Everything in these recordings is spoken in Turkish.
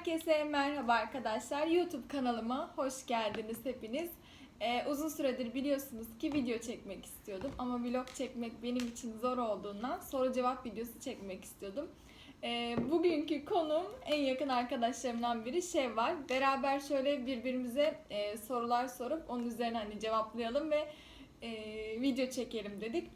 Herkese merhaba arkadaşlar. YouTube kanalıma hoş geldiniz hepiniz. Ee, uzun süredir biliyorsunuz ki video çekmek istiyordum ama vlog çekmek benim için zor olduğundan soru cevap videosu çekmek istiyordum. Ee, bugünkü konum en yakın arkadaşlarımdan biri Şevval. Beraber şöyle birbirimize e, sorular sorup onun üzerine hani cevaplayalım ve e, video çekelim dedik.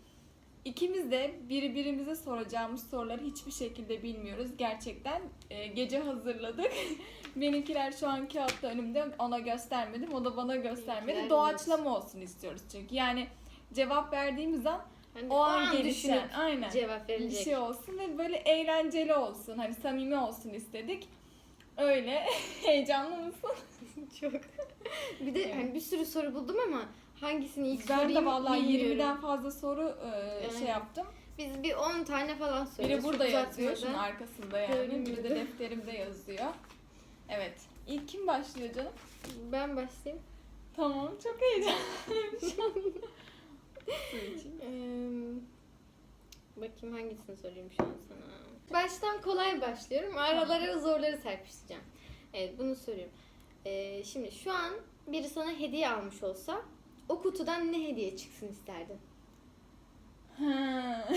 İkimiz de birbirimize soracağımız soruları hiçbir şekilde bilmiyoruz. Gerçekten e, gece hazırladık. Benimkiler şu an kağıtta önümde ona göstermedim. O da bana göstermedi. Benimkiler Doğaçlama olsun istiyoruz çünkü. Yani cevap verdiğimiz an Hani o an gelişen düşünüp aynen cevap bir verilecek. şey olsun ve böyle eğlenceli olsun. Hani samimi olsun istedik. Öyle. Heyecanlı mısın? Çok. bir de hani bir sürü soru buldum ama hangisini ilk Ben sorayım de vallahi bilmiyorum. 20'den fazla soru e, Yani şey yaptım. Biz bir 10 tane falan Biri soruyoruz. burada Çok yazıyor, şunun arkasında yani. Biri de burada. defterimde yazıyor. Evet. İlk kim başlıyor canım? Ben başlayayım. Tamam, çok heyecanlıyım. Ee, bakayım hangisini sorayım şu an sana. Baştan kolay başlıyorum. Aralara zorları serpiştireceğim. Evet bunu soruyorum. Ee, şimdi şu an biri sana hediye almış olsa o kutudan ne hediye çıksın isterdin? Ha.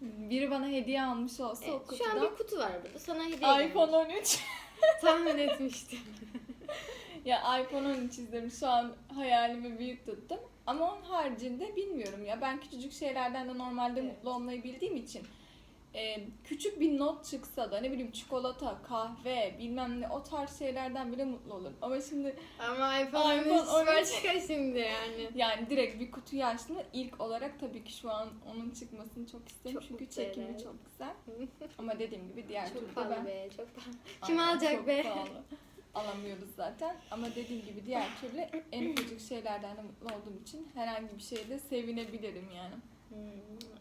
Biri bana hediye almış olsa o Evet, şu kutudan an bir kutu var burada. Sana hediye gelmiş. iPhone 13. Tahmin etmiştim. ya iPhone 13 izledim. Şu an hayalimi büyük tuttum. Ama onun haricinde bilmiyorum ya. Ben küçücük şeylerden de normalde Evet. mutlu olmayı bildiğim için e, küçük bir not çıksa da ne bileyim çikolata, kahve, bilmem ne o tarz şeylerden bile mutlu olurum. Ama şimdi Ama iPhone, iPhone 13 13. başka şimdi yani. yani direkt bir kutuyu açtım ilk olarak tabii ki şu an onun çıkmasını çok isterim. Çok Çünkü çekimi eder. çok güzel. Ama dediğim gibi diğer Çok türlü pahalı ben be, çok pahalı. Kim Aynen, alacak çok be? pahalı. Alamıyoruz zaten. Ama dediğim gibi diğer türlü en ufacık şeylerden de mutlu olduğum için herhangi bir şeyde sevinebilirim yani. Hmm.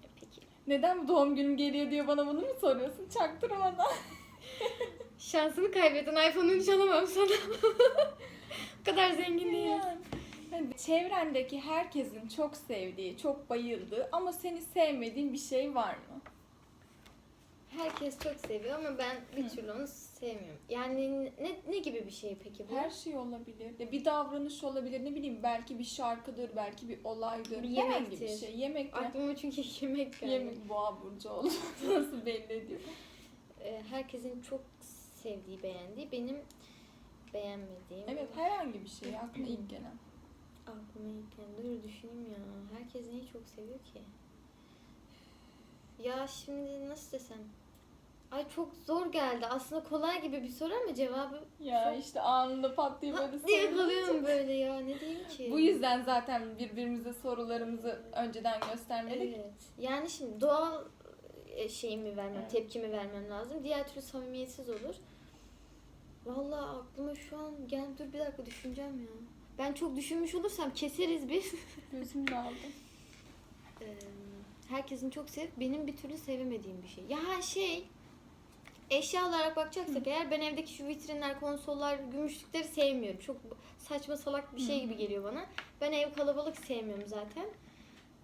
Neden bu doğum günüm geliyor diye bana bunu mu soruyorsun? Çaktırmadan. Şansını kaybettin. iPhone 13 alamam sana. o kadar zengin değil. Yani. Hani çevrendeki herkesin çok sevdiği, çok bayıldığı ama seni sevmediğin bir şey var mı? Herkes çok seviyor ama ben bir türlü onu sevmiyorum. Yani ne, ne gibi bir şey peki bu? Her şey olabilir. Ya Bir davranış olabilir. Ne bileyim belki bir şarkıdır, belki bir olaydır. Bir Herhangi bir yemektir. şey. Yemek ya. Aklıma çünkü yemek geldi. Yemek boğa burcu oldu. Nasıl belli ediyor? Ee, herkesin çok sevdiği, beğendiği, benim beğenmediğim. Evet herhangi bir şey aklına ilk gelen. Aklıma ilk geldi. Dur düşüneyim ya. Herkes neyi çok seviyor ki? Ya şimdi nasıl desem? Ay çok zor geldi. Aslında kolay gibi bir soru ama cevabı Ya Çok- işte anında pat diye böyle diye kalıyorum böyle ya. Ne diyeyim ki? Bu yüzden zaten birbirimize sorularımızı önceden göstermedik. Evet. Yani şimdi doğal e, şeyimi vermem, Evet. tepkimi vermem lazım. Diğer türlü samimiyetsiz olur. Vallahi aklıma şu an gel dur bir dakika düşüneceğim ya. Ben çok düşünmüş olursam keseriz biz. Gözüm. Ee, herkesin çok sevip benim bir türlü sevemediğim bir şey. Ya şey eşya olarak bakacaksak eğer ben evdeki şu vitrinler, konsollar, gümüşlükleri sevmiyorum. Çok saçma salak bir şey Hı. gibi geliyor bana. Ben ev kalabalık sevmiyorum zaten.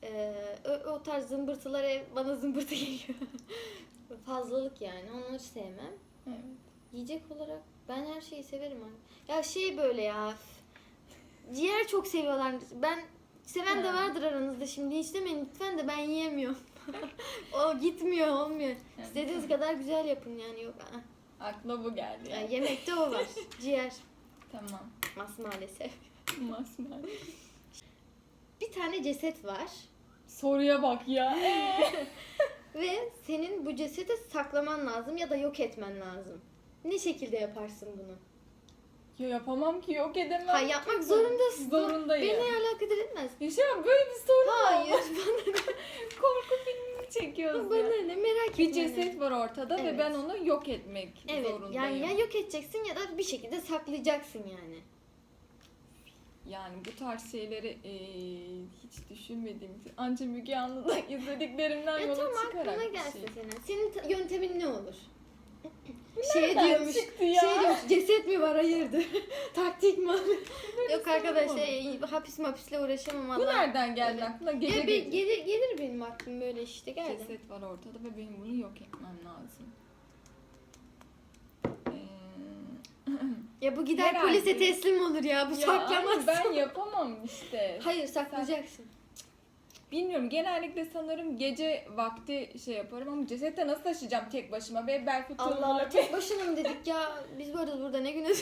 Ee, o, o tarz zımbırtılar ev bana zımbırtı geliyor. Fazlalık yani onları sevmem. Evet. Yiyecek olarak ben her şeyi severim abi. Ya şey böyle ya. Ciğer çok seviyorlar. Ben seven de vardır aranızda şimdi. Hiç demeyin lütfen de ben yiyemiyorum. O gitmiyor olmuyor. Evet. İstediğiniz kadar güzel yapın yani yok. aa. Akla bu geldi Yani yani. yemekte o var. Ciğer. Tamam. Mas maalesef. Masmavi. Bir tane ceset var. Soruya bak ya. Ve senin bu cesedi saklaman lazım ya da yok etmen lazım. Ne şekilde yaparsın bunu? ya yapamam ki yok edemem. Ha yapmak zorundasın. Zorundayım. Beni alakadar etmez. Yaşamam böyle bir soru mu? Hayır. Bana, Filmi çekiyoruz ya. bana ne merak Bir etme. ceset var ortada ve Evet. ben onu yok etmek Evet zorundayım. yani ya yok edeceksin ya da bir şekilde saklayacaksın yani. Yani bu tarz şeyleri eee, hiç düşünmediğim için ancak Müge Anlı'da izlediklerimden Ya yola tamam çıkarak aklına bir gelsin şey. senin. Senin yöntemin ne olur? Şey Nereden diyormuş. çıktı ya? Şey diyormuş. Ceset mi var hayırdır? Taktik mi? Yok mu? e, hapis mapisle uğraşamam Bu Allah. nereden geldi aklına? Gece Ya, bir- gece. gelir, gelir benim aklım böyle işte geldi. Ceset var ortada ve benim bunu yok etmem lazım. Ya bu gider Herhalde. polise teslim olur ya. Bu Ya saklamaz. anne, ben yapamam işte. Hayır saklayacaksın. Bilmiyorum genellikle sanırım gece vakti şey yaparım ama cesette nasıl taşıyacağım tek başıma ve bel fıtığım Allah Allah tek başına mı dedik ya? Biz varız burada ne güne.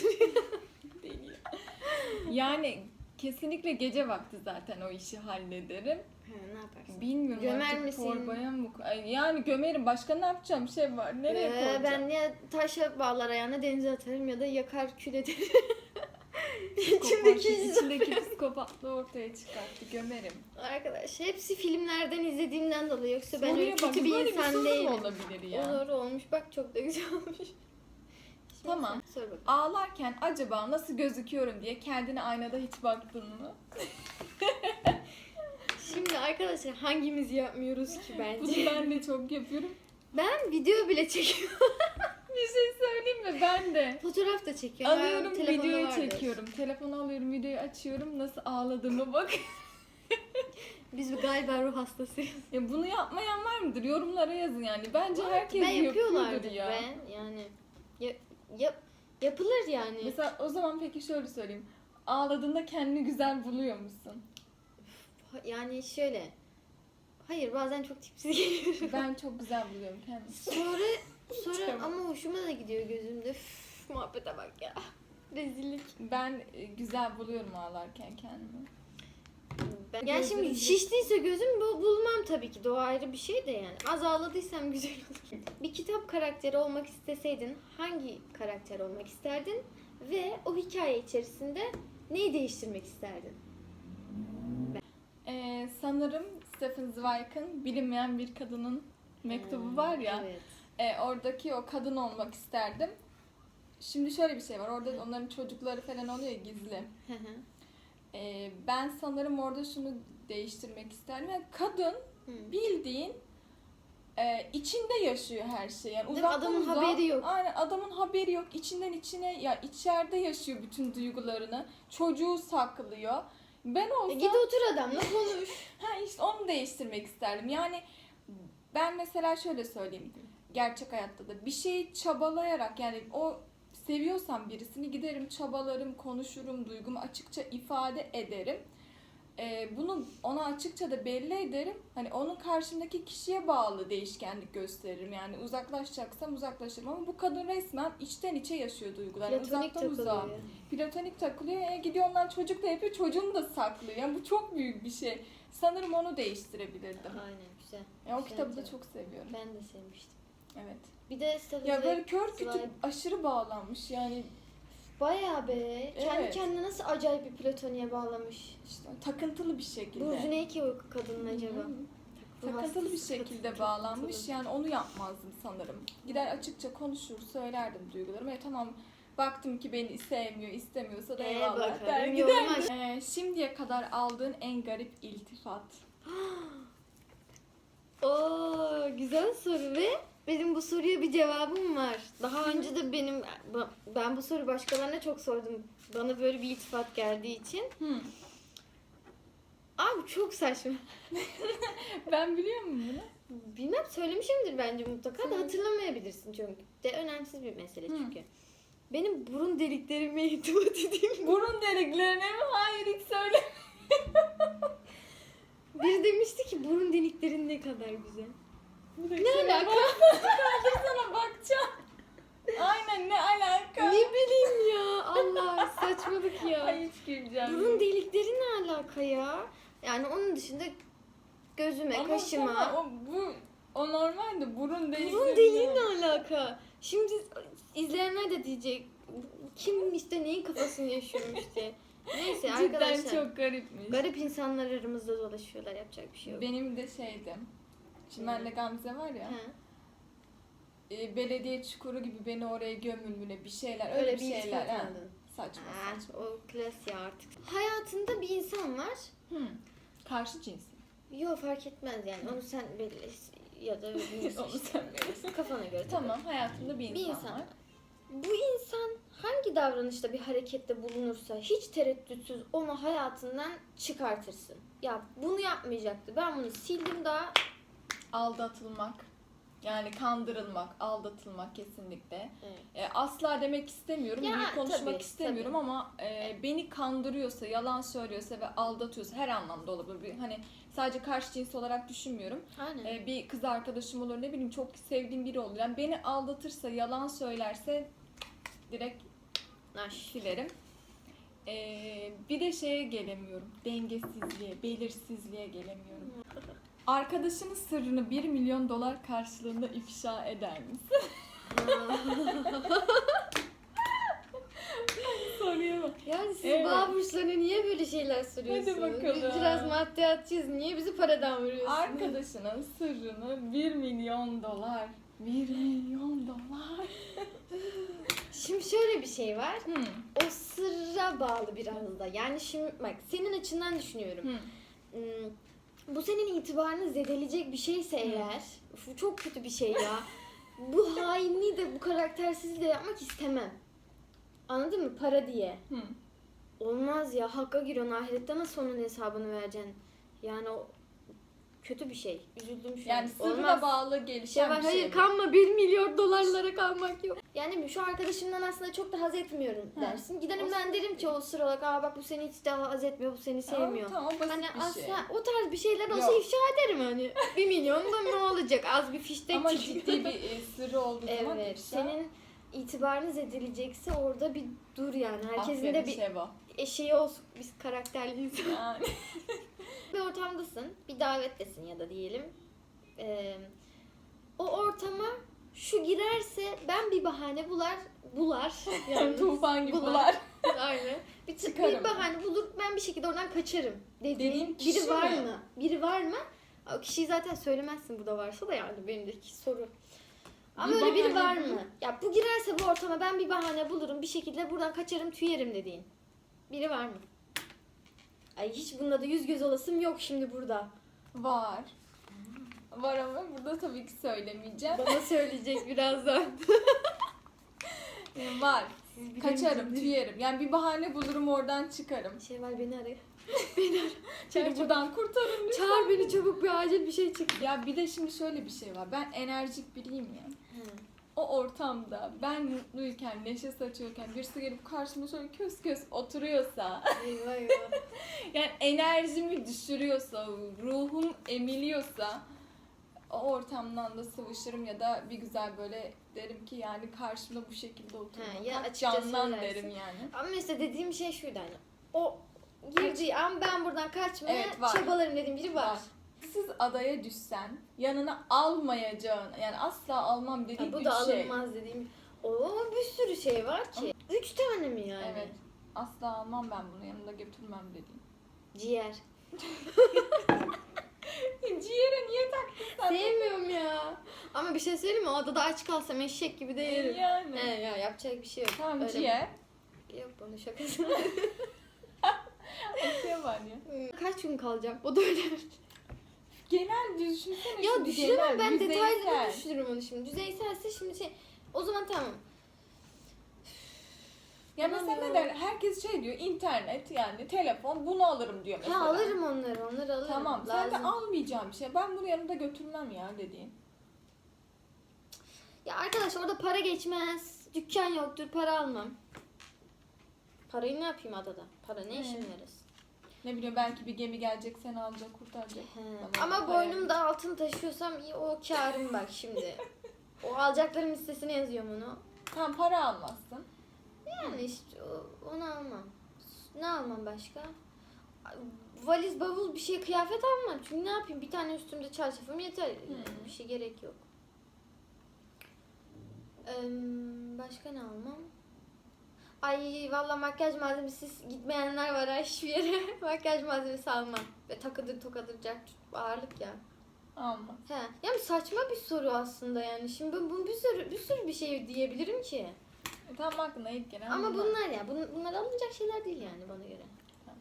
Yani kesinlikle gece vakti zaten o işi hallederim. ne yaparsın? Bilmiyorum Gömer artık misin? torbaya mı? Ay, Yani gömerim. Başka ne yapacağım şey var. Nereye Ee, koyacağım? ben ya taşa bağlar ayağına denize atarım ya da yakar kül ederim. İçimdeki içindeki psikopatlığı ortaya çıkarttı. Gömerim. Arkadaş hepsi filmlerden izlediğimden dolayı yoksa ben Soruya öyle bak, kötü bir böyle insan değilim. olabilir ya? Olur olmuş bak çok da güzel olmuş. Şimdi Tamam. sen Sor bakalım. Ağlarken acaba nasıl gözüküyorum diye kendine aynada hiç baktın mı? Şimdi arkadaşlar hangimiz yapmıyoruz ki Bunu bence? ben de çok yapıyorum. Ben video bile çekiyorum. Bir şey söyleyeyim mi? Ben de. Fotoğraf da çekiyorum. Alıyorum Telefonda videoyu vardır. çekiyorum. Telefonu alıyorum videoyu açıyorum. Nasıl ağladığımı bak. Biz galiba ruh hastasıyız. ya bunu yapmayan var mıdır? Yorumlara yazın yani. Bence herkes ben yapıyordur yapıyorlardır ya. be. Yani ya, yap, yapılır yani. Mesela o zaman peki şöyle söyleyeyim. Ağladığında kendini güzel buluyor musun? Yani şöyle. Hayır bazen çok tipsiz geliyor. Ben çok güzel buluyorum kendimi. Sonra sonra ama hoşuma da gidiyor gözümde. Üf, muhabbete bak ya. Rezillik. Ben e, güzel buluyorum ağlarken kendimi. Ben, yani şimdi şiştiyse gözüm bu bulmam tabii ki o ayrı bir şey de yani. Az ağladıysam güzel olur. Bir kitap karakteri olmak isteseydin hangi karakter olmak isterdin? Ve o hikaye içerisinde neyi değiştirmek isterdin? Ee, sanırım Stephen Zweig'ın bilinmeyen bir kadının mektubu var ya. Evet. e, oradaki o kadın olmak isterdim. Şimdi şöyle bir şey var. Orada onların çocukları falan oluyor ya gizli. E, ben sanırım orada şunu değiştirmek isterdim. Yani kadın bildiğin e, içinde yaşıyor her şeyi. Yani Değil mi? uzaktan Adamın uzağa- haberi yok. Aynen adamın haberi yok. İçinden içine ya içeride yaşıyor bütün duygularını. Çocuğu saklıyor. Ben E, olsam git otur adamla konuş. Ha işte onu değiştirmek isterdim. Yani ben mesela şöyle söyleyeyim. Gerçek hayatta da bir şeyi çabalayarak yani o seviyorsam birisini giderim çabalarım, konuşurum, duygumu açıkça ifade ederim. Ee, bunu ona açıkça da belli ederim. Hani onun karşımdaki kişiye bağlı değişkenlik gösteririm. Yani uzaklaşacaksam uzaklaşırım ama bu kadın resmen içten içe yaşıyor duygularını. Platonik Uzaktan uzağa takılıyor. platonik takılıyor. E, gidiyor ondan çocuk da yapıyor. Çocuğunu da saklıyor. Yani bu çok büyük bir şey. Sanırım onu değiştirebilirdim. Aynen güzel. Ya, o Güzel kitabı da çok seviyorum. Ben de sevmiştim. Evet. Bir de Ya böyle kör kütük aşırı bağlanmış. Yani bayağı be. Kendi Evet. kendine nasıl acayip bir platoniye bağlamış. işte takıntılı bir şekilde. Burcu ne ki o kadının acaba? Takıntılı bir hastası şekilde bağlanmış. Yani onu yapmazdım sanırım. Gider açıkça konuşur, söylerdim duygularımı. E tamam baktım ki beni sevmiyor, istemiyorsa da Ee, eyvallah bakarım, der yolunu gider. Ee, şimdiye kadar aldığın en garip iltifat. Oo güzel soru ve benim bu soruya bir cevabım var. Daha önce de benim ben bu soruyu başkalarına çok sordum. Bana böyle bir iltifat geldiği için. Hı. Abi çok saçma. Ben biliyor muyum bunu? Bilmem söylemişimdir bence mutlaka da hatırlamayabilirsin çünkü. De önemsiz bir mesele Hı. çünkü. Benim burun deliklerime iltifat edeyim. Burun deliklerine mi? Hayır hiç söyle. Biri demişti ki burun deliklerin ne kadar güzel. Ne alaka? Sana bakacağım. Aynen ne alaka? Ne bileyim ya Allah saçmalık ya. Ay hiç güleceğim. Burun delikleri ne alaka ya? Yani onun dışında gözüme, Ama kaşıma. sana o, bu, o normalde burun delikleri. Burun deliği ne alaka? Şimdi izleyenler de diyecek kim işte neyin kafasını yaşıyormuş diye. Neyse Cidden arkadaşlar. çok garipmiş. Garip insanlar aramızda dolaşıyorlar yapacak bir şey yok. Benim de şeydi. Çimenle Gamze var ya. E, belediye çukuru gibi beni oraya gömülmüne bir şeyler. Öyle, Öyle bir bir şeyler. ha. aldın. Saçma Ha, saçma. o klas ya artık. Hayatında bir insan var. Hı. Karşı cinsi. Yok fark etmez yani. Onu sen belli ya da bilirsin Onu işte. sen bilirsin. Kafana göre. Tamam hayatında bir insan, Bir insan. var. Bu insan hangi davranışta bir harekette bulunursa hiç tereddütsüz onu hayatından çıkartırsın. Ya bunu yapmayacaktı. Ben bunu sildim daha. Aldatılmak. Yani kandırılmak, aldatılmak kesinlikle. Evet. E, asla demek istemiyorum, Ya, konuşmak tabii, istemiyorum tabii. ama e, beni kandırıyorsa, yalan söylüyorsa ve aldatıyorsa her anlamda olabilir. Bir, hani sadece karşı cins olarak düşünmüyorum. Aynen. E, bir kız arkadaşım olur ne bileyim çok sevdiğim biri olur. Yani beni aldatırsa, yalan söylerse direkt silerim. E, bir de şeye gelemiyorum. Dengesizliğe, belirsizliğe gelemiyorum. Arkadaşının sırrını 1 milyon dolar karşılığında ifşa eder misin? Soruya bak. Yani siz Evet. boğa burçlarına niye böyle şeyler soruyorsunuz? bakalım. Biz biraz maddiyatçıyız. Niye bizi paradan vuruyorsunuz? Arkadaşının sırrını 1 milyon dolar. 1 milyon dolar. Şimdi şöyle bir şey var. Hmm. O sırra bağlı biraz da. Yani şimdi bak senin açından düşünüyorum. Hmm. Hmm, Bu senin itibarını zedeleyecek bir şeyse eğer, bu çok kötü bir şey ya. bu hainliği de bu karaktersizliği de yapmak istemem. Anladın mı? Para diye. Hmm. Olmaz ya. Hakka giriyorsun. Ahirette nasıl onun hesabını vereceksin? Yani o kötü bir şey. Üzüldüm şu Yani an. sırra Olmaz. bağlı şey gelişen var. bir şey. Hayır kanma 1 milyon dolarlara kalmak yok. Yani şu arkadaşımdan aslında çok da haz etmiyorum dersin. Giderim ben derim ki o sıra olarak aa bak bu seni hiç de haz etmiyor, bu seni sevmiyor. Tamam, tamam, basit Hani bir aslında şey. o tarz bir şeyler olsa Yok. ifşa ederim hani. 1 milyon da ne olacak? Az bir fiştek Ama çıkıyor. ciddi bir e, sırrı olduğu zaman Evet. ifşa- Senin itibarını zedeleyecekse orada bir dur yani. Herkesin Aferin de bir Şeva. eşeği olsun. Biz karakterliyiz. Yani. bir ortamdasın. Bir davettesin ya da diyelim. Ee, o ortama şu girerse ben bir bahane bular. Bular. Yani Tufan gibi Bular. Aynen. Bir, Çıkarım. bir bahane bulur ben bir şekilde oradan kaçarım. Dediğin, Dediğin kişi biri var mi? mı? Biri var mı? O kişiyi zaten söylemezsin burada varsa da yani benimdeki soru. Ama Bir öyle biri bahane var bul. mı? Ya bu girerse bu ortama ben bir bahane bulurum. Bir şekilde buradan kaçarım tüyerim dediğin. Biri var mı? Ay hiç bunda da yüz göz olasım yok şimdi burada. Var. Var ama burada tabii ki söylemeyeceğim. Bana söyleyecek birazdan. Ee, Var. Kaçarım, tüyerim. Yani bir bahane bulurum oradan çıkarım. Şey var beni arayın. Beni buradan kurtarın lütfen. Çağır beni çabuk bir acil bir şey çık. Ya bir de şimdi şöyle bir şey var. Ben enerjik biriyim ya. O ortamda ben mutluyken, neşe saçıyorken birisi gelip karşıma şöyle kös kös oturuyorsa, Eyvah eyvah. yani enerjimi düşürüyorsa, ruhum emiliyorsa o ortamdan da sıvışırım ya da bir güzel böyle derim ki yani karşımda bu şekilde oturma. Ha, ya Kalk açıkça canlan söylersin. derim yani. Ama mesela dediğim şey şuydu hani. O girdiği an ben buradan kaçmaya Evet, var. çabalarım dediğim biri var. Var. Siz adaya düşsen yanına almayacağın yani asla almam dediğin Ha, bu da şey. alınmaz dediğim. O bir sürü şey var ki. Üç tane mi yani? Evet. Asla almam ben bunu yanımda götürmem dediğin. Ciğer. Ciğere niye taktın sen? Sevmiyorum ya. Ama bir şey söyleyeyim mi? O adada aç kalsam eşek gibi de yerim. Yani. He ya yapacak bir şey yok. Tamam Öyle- ciğer. Yok bunun şakası. Şey var ya. Kaç gün kalacağım? O da öyle. Genel düşünsene ya şimdi düşünemem genel, ben yüzeysel. detaylı düşünürüm onu şimdi. Düzeyselse şimdi şey o zaman tamam. Ya mesela ne ya. der? Herkes şey diyor internet yani telefon bunu alırım diyor mesela. Ya alırım onları, onları alırım. Tamam sen de Lazım. almayacağım bir şey. Ben bunu yanımda götürmem ya dediğin. Ya arkadaş orada para geçmez. Dükkan yoktur, para almam. Parayı ne yapayım adada? Para ne işim He. yarası? Ne bileyim belki bir gemi gelecek seni alacak kurtaracak. Ama Ama para boynumda altın taşıyorsam iyi, o karım bak şimdi. o alacaklarım listesine yazıyorum onu. Tamam para almazsın. Yani işte onu almam. Ne almam başka? Valiz, bavul bir şey kıyafet almam. Çünkü ne yapayım? Bir tane üstümde çarşafım yeter. Hmm. Bir şey gerek yok. Eee, başka ne almam? Ay valla makyaj malzemesi gitmeyenler var ha hiçbir yere. makyaj malzemesi almam. Ve takıdır tokadır ağırlık ya. Alma. He. Yani saçma bir soru aslında yani. Şimdi ben bunu bir sürü bir sürü bir şey diyebilirim ki. Tamam aklına ilk gelen Ama bunlar ya bun, bunlar alınacak şeyler değil yani bana göre. Tamam.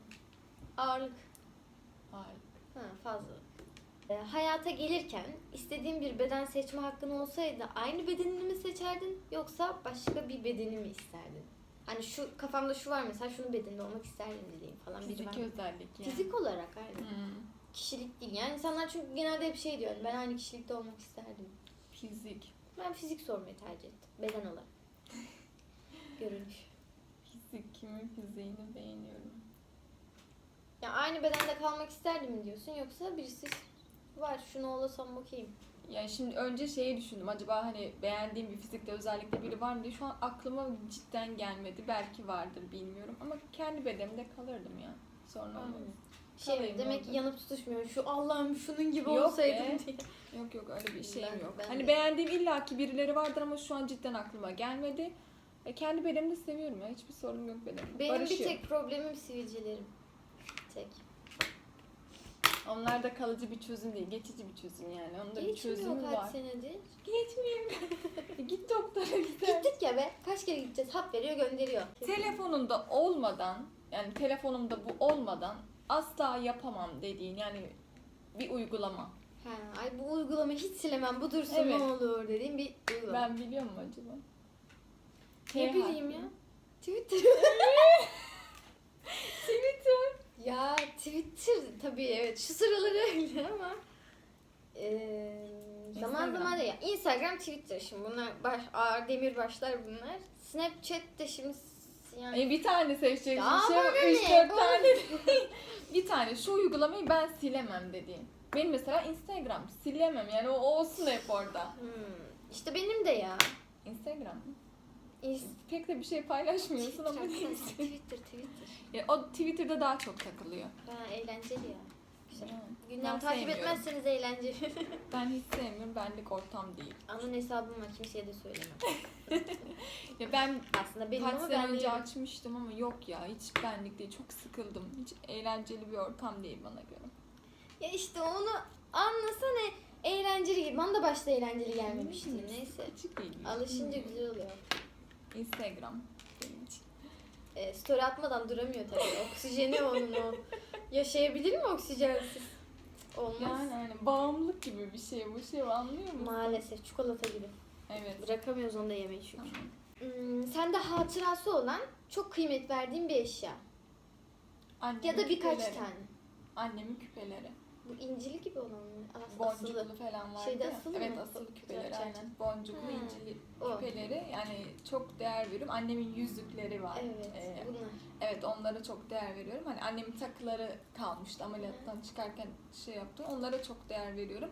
Ağırlık. Hayır. Ha, fazla. E, hayata gelirken istediğin bir beden seçme hakkın olsaydı aynı bedenini mi seçerdin yoksa başka bir bedeni mi isterdin? Hani şu kafamda şu var mesela şunun bedeninde olmak isterdim dediğim falan biri Fizik var. mı? özellik yani. Fizik olarak aynı. Hmm. Kişilik değil. Yani insanlar çünkü genelde hep şey diyor. hani Ben aynı kişilikte olmak isterdim. Fizik. Ben fizik sormayı tercih ettim. Beden olarak. Görünüş. Fizik. Kimin fiziğini beğeniyorum. Ya aynı bedende kalmak isterdim mi diyorsun yoksa birisi var şunu olasam bakayım. Ya şimdi önce şeyi düşündüm. Acaba hani beğendiğim bir fizikte özellikle biri var mı diye. Şu an aklıma cidden gelmedi. Belki vardır bilmiyorum. Ama kendi bedenimde kalırdım ya. Sonra olmaz. Şey Kalayım demek ki yanıp tutuşmuyor. Şu Allah'ım şunun gibi Yok olsaydım be. diye. Yok yok öyle bir şeyim Ben- yok. ben hani de. beğendiğim illaki birileri vardır ama şu an cidden aklıma gelmedi. E, kendi bedenimde seviyorum ya. Hiçbir sorunum yok bedenimde. Benim bir tek problemim sivilcelerim. Tek. Onlar da kalıcı bir çözüm değil. Geçici bir çözüm yani. Onun da bir Geçmiyor çözümü kaç var. senedir. Geçmeyeyim. Git doktora gider. Gittik ya be. Kaç kere gideceğiz? Hap veriyor gönderiyor. Telefonumda olmadan yani telefonumda bu olmadan asla yapamam dediğin yani bir uygulama. Ha, ay bu uygulamayı hiç silemem. Bu dursun Evet. ne olur dediğim bir uygulama. Ben biliyor muyum acaba? Ne bileyim ya. Twitter. Twitter. ya Twitter tabii evet şu sıraları öyle ama eee, zaman zaman da ya Instagram Twitter şimdi bunlar baş, ağır demir başlar bunlar. Snapchat de şimdi yani E, bir tane seçeceksin. Ya şey bana yok, ne? üç dört Bana tane. bir tane şu uygulamayı ben silemem dediğin. Benim mesela Instagram silemem yani o olsun hep orada. Hmm, işte benim de ya. Instagram mı? Pek de bir şey paylaşmıyorsun ama Twitter, neyse. Twitter, Twitter. Ya, o Twitter'da daha çok takılıyor. Ha, eğlenceli ya. Güzel. Gündem Ben takip sevmiyorum. etmezseniz eğlenceli. Ben hiç sevmiyorum. Benlik ortam değil. Onun hesabım var kimseye de söylemem. Ya ben Aslında benim kaç ama sene ben önce değilim. açmıştım ama yok ya hiç benlik değil. Çok sıkıldım. Hiç eğlenceli bir ortam değil bana göre. Ya işte onu anlasana eğlenceli gibi. Bana da başta eğlenceli gelmemişti. Neyse. Alışınca güzel oluyor. Instagram benim için. E, story atmadan duramıyor tabii. Oksijeni onun o. Yaşayabilir mi oksijensiz? Olmaz. Yani hani bağımlılık gibi bir şey bu şey anlıyor musun? Maalesef çikolata gibi. Evet. Bırakamıyoruz onu da yemeyi çünkü. Tamam. Hmm, sende hatırası olan çok kıymet verdiğin bir eşya. Annemin Ya da birkaç küpeleri. tane. Annemin küpeleri. Bu incili gibi olan mı? As- Boncuklu asılı. falan vardı Şeyde asılı evet mı? asılı Güzel küpeleri aynen. Boncuklu Ha. incili O. küpeleri yani çok değer veriyorum. Annemin yüzükleri var. Evet, Ee, bunlar. Evet onlara çok değer veriyorum. Hani annemin takıları kalmıştı ameliyattan çıkarken şey yaptı. Onlara çok değer veriyorum.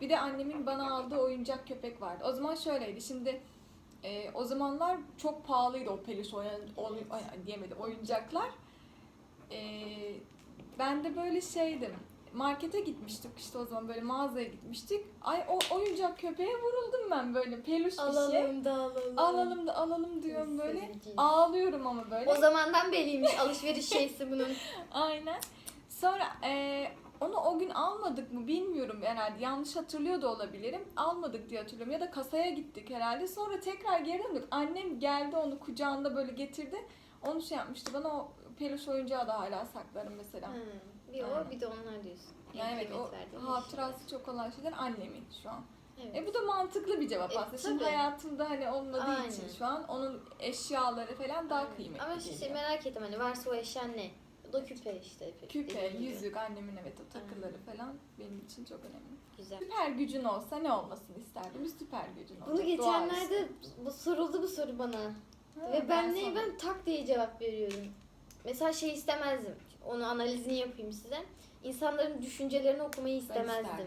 Bir de annemin bana aldığı oyuncak köpek vardı. O zaman şöyleydi. Şimdi e, o zamanlar çok pahalıydı o peluş oyun, oy, ay, diyemedim oyuncaklar. E, ben de böyle şeydim. Markete gitmiştik işte o zaman böyle mağazaya gitmiştik. Ay o oyuncak köpeğe vuruldum ben böyle peluş bir şey. Alalım da alalım. Alalım da alalım diyorum böyle. Sevgili. Ağlıyorum ama böyle. O zamandan beliymiş alışveriş şeysi bunun. Aynen. Sonra e, onu o gün almadık mı bilmiyorum herhalde. Yanlış hatırlıyor da olabilirim. Almadık diye hatırlıyorum. Ya da kasaya gittik herhalde. Sonra tekrar geri döndük. Annem geldi onu kucağında böyle getirdi. Onu şey yapmıştı. Bana o peluş oyuncağı da hala saklarım mesela. Ha, bir Aynen. o bir de onlar diyorsun. Yani evet o verdiğin hatırası çok olan şeyler annemin şu an. eşya. Evet. E bu da mantıklı bir cevap E, aslında. Şimdi tabii. hayatımda hani olmadığı Aynen. için şu an onun eşyaları falan daha Aynen. kıymetli Ama işte geliyor. merak ettim hani varsa o eşya ne? O da küpe işte. Küpe, gibi. yüzük, annemin evet o takıları falan benim için çok önemli. Güzel. Süper gücün olsa ne olmasını isterdim? Bir süper gücün olacak. Bunu geçenlerde bu soruldu bu soru bana. Ve ben ne sana- ben tak diye cevap veriyorum. Mesela şey istemezdim. Onu analizini yapayım size. İnsanların düşüncelerini okumayı istemezdim.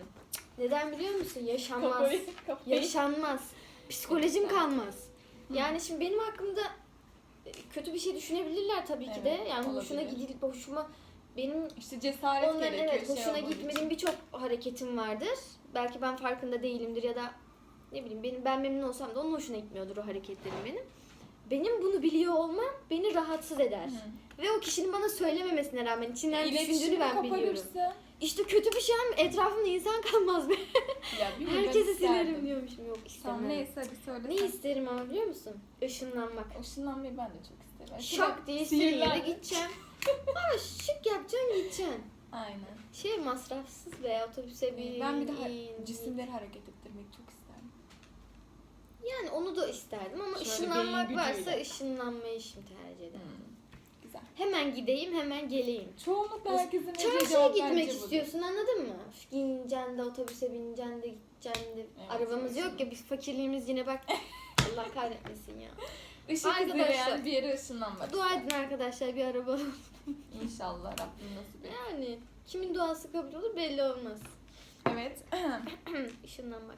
Neden biliyor musun? Yaşanmaz. Kafayı, kafayı. Yaşanmaz. Psikolojim kalmaz. Hı. Yani şimdi benim hakkımda e, kötü bir şey düşünebilirler tabii ki de. Yani hoşuna gidilip hoşuma benim İşte cesaret onların gerekiyor evet şey hoşuna olmak gitmediğim birçok hareketim vardır. Belki ben farkında değilimdir ya da ne bileyim benim ben memnun olsam da onun hoşuna gitmiyordur o hareketlerim benim. Benim bunu biliyor olmam beni rahatsız eder. Hı. Ve o kişinin bana söylememesine rağmen içinden düşündüğünü ben biliyorum. İşte kötü bir şey ama etrafımda insan kalmaz be. Ya bir de Herkesi silerim diyormuşum. Yok istemem. Tamam neyse hadi söyle. Ne isterim ama biliyor musun? Işınlanmak. Işınlanmayı ben de çok isterim. Şak diye yere Sihirler. gideceğim. Ama şık yapacaksın gideceksin. Aynen. Şey masrafsız be otobüse bin. Ben bir daha in, cisimleri hareket ettirmek çok isterdim. Yani onu da isterdim ama Şöyle ışınlanmak beyin varsa gücüyle. ışınlanmayı şimdi tercih ederim. Hmm. Neyse. Hemen gideyim hemen geleyim. Çoğunlukla herkesin vereceği Çarşıya cevap gitmek bence budur. istiyorsun anladın mı? Giyineceksin de otobüse bineceksin de gideceksin de. Evet, Arabamız evet. yok ya biz fakirliğimiz yine bak. Allah kahretmesin ya. Işık Arkadaşlar- izleyen bir yere ışınlanmak. Dua edin arkadaşlar bir araba. İnşallah Rabbim nasip eder. yani kimin duası kabul olur belli olmaz. Evet. Işınlanmak.